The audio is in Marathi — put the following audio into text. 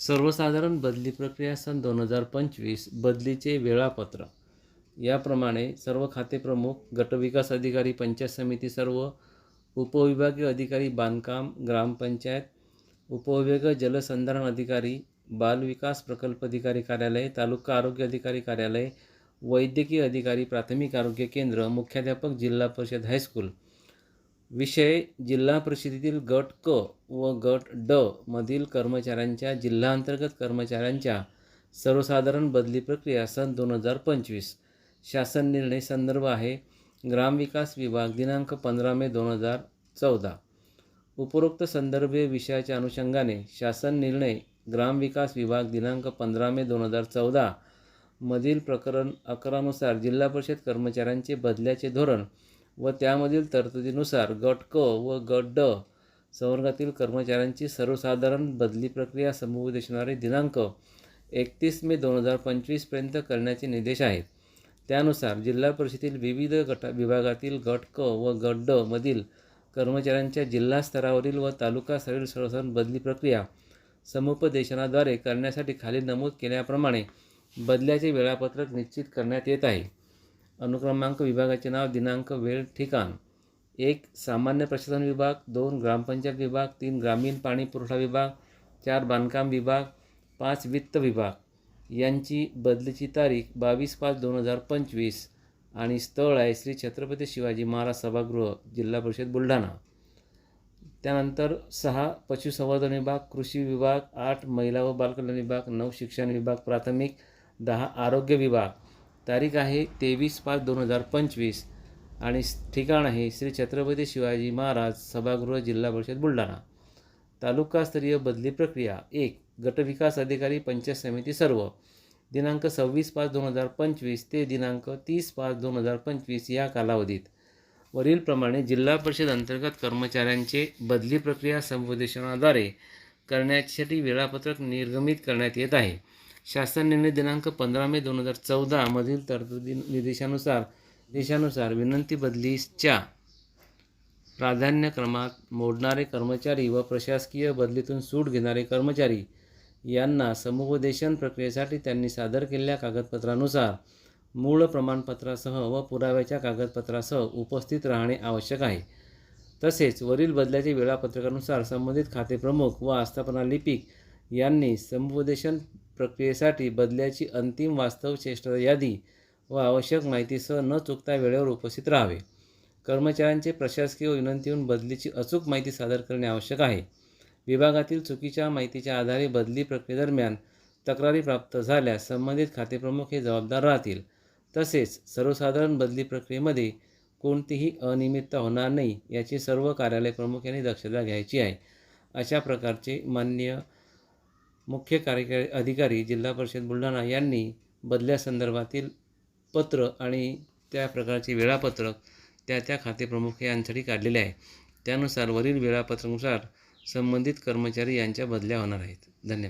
सर्वसाधारण बदली प्रक्रिया सन दोन हजार पंचवीस बदलीचे वेळापत्र याप्रमाणे सर्व खातेप्रमुख गटविकास अधिकारी पंचायत समिती सर्व उपविभागीय अधिकारी बांधकाम ग्रामपंचायत उपविभागीय जलसंधारण अधिकारी बालविकास प्रकल्प अधिकारी कार्यालय तालुका आरोग्य अधिकारी कार्यालय वैद्यकीय अधिकारी प्राथमिक आरोग्य केंद्र मुख्याध्यापक जिल्हा परिषद हायस्कूल. विषय जिल्हा परिषदेतील गट क व गट ड मधील कर्मचाऱ्यांच्या जिल्हांतर्गत कर्मचाऱ्यांच्या सर्वसाधारण बदली प्रक्रिया सन दोन हजार पंचवीस. शासन निर्णय संदर्भ आहे. ग्रामविकास विभाग दिनांक पंधरा मे दोन हजार चौदा. उपरोक्त संदर्भ विषयाच्या अनुषंगाने शासन निर्णय ग्रामविकास विभाग दिनांक पंधरा मे दोन हजार चौदा मधील प्रकरण अकरानुसार जिल्हा परिषद कर्मचाऱ्यांचे बदल्याचे धोरण व त्यामधील तरतुदीनुसार गट क व गट ड संवर्गातील कर्मचाऱ्यांची सर्वसाधारण बदली प्रक्रिया समुपदेशनारे दिनांक एकतीस मे दोन हजार पंचवीसपर्यंत करण्याचे निर्देश आहेत. त्यानुसार जिल्हा परिषदेतील विविध गटा विभागातील गट क व गट ड मधील कर्मचाऱ्यांच्या जिल्हा स्तरावरील व तालुका स्तरावरील सर्वसाधारण बदली प्रक्रिया समुपदेशनाद्वारे करण्यासाठी खाली नमूद केल्याप्रमाणे बदल्याचे वेळापत्रक निश्चित करण्यात येत आहे. अनुक्रमांक विभागाचे नाव दिनांक वेळ ठिकाण. एक सामान्य प्रशासन विभाग. दोन ग्रामपंचायत विभाग. तीन ग्रामीण पाणी पुरवठा विभाग. चार बांधकाम विभाग. पाच वित्त विभाग. यांची बदलीची तारीख बावीस पाच दोन हजार पंचवीस आणि स्थळ आहे श्री छत्रपती शिवाजी महाराज सभागृह जिल्हा परिषद बुलढाणा. त्यानंतर सहा पशुसंवर्धन विभाग कृषी विभाग. आठ महिला व बालकल्याण विभाग. नऊ शिक्षण विभाग. प्राथमिक. दहा आरोग्य विभाग. तारीख आहे तेवीस पाच दोन हजार पंचवीस. आणि ठिकाण आहे श्री छत्रपती शिवाजी महाराज सभागृह जिल्हा परिषद बुलढाणा. तालुकास्तरीय बदली प्रक्रिया एक गटविकास अधिकारी पंचायत समिती सर्व. दिनांक सव्वीस पाच दोन हजार पंचवीस ते दिनांक तीस पाच दोन हजार पंचवीस या कालावधीत. वरीलप्रमाणे जिल्हा परिषद अंतर्गत कर्मचाऱ्यांचे बदली प्रक्रिया संवेदनाद्वारे करण्यासाठी वेळापत्रक निर्गमित करण्यात येत आहे. शासन निर्णय दिनांक पंधरा मे दोन हजार चौदामधील तरतुदी निर्देशानुसार देशानुसार विनंती बदलीच्या प्राधान्यक्रमात मोडणारे कर्मचारी व प्रशासकीय बदलीतून सूट घेणारे कर्मचारी यांना समुपदेशन प्रक्रियेसाठी त्यांनी सादर केलेल्या कागदपत्रानुसार मूळ प्रमाणपत्रासह व पुराव्याच्या कागदपत्रासह उपस्थित राहणे आवश्यक आहे. तसेच वरील बदल्याच्या वेळापत्रकानुसार संबंधित खातेप्रमुख व आस्थापना लिपिक यांनी समुपदेशन प्रक्रियेसाठी बदल्याची अंतिम वास्तव चेष्टा यादी व आवश्यक माहितीसह न चुकता वेळेवर उपस्थित राहावे. कर्मचाऱ्यांचे प्रशासकीय विनंतीहून बदलीची अचूक माहिती सादर करणे आवश्यक आहे. विभागातील चुकीच्या माहितीच्या आधारे बदली प्रक्रियेदरम्यान तक्रारी प्राप्त झाल्यास संबंधित खातेप्रमुख हे जबाबदार राहतील. तसेच सर्वसाधारण बदली प्रक्रियेमध्ये कोणतीही अनियमितता होणार नाही याची सर्व कार्यालय प्रमुख यांनी दक्षता घ्यायची आहे. अशा प्रकारचे मान्य मुख्य कार्यकारी अधिकारी जिल्हा परिषद बुलढाणा यांनी बदल्यासंदर्भातील पत्र आणि त्या प्रकारचे वेळापत्रक त्या त्या खातेप्रमुख यांसाठी काढलेले आहे. त्यानुसार वरील वेळापत्रकानुसार संबंधित कर्मचारी यांच्या बदल्या होणार आहेत. धन्यवाद.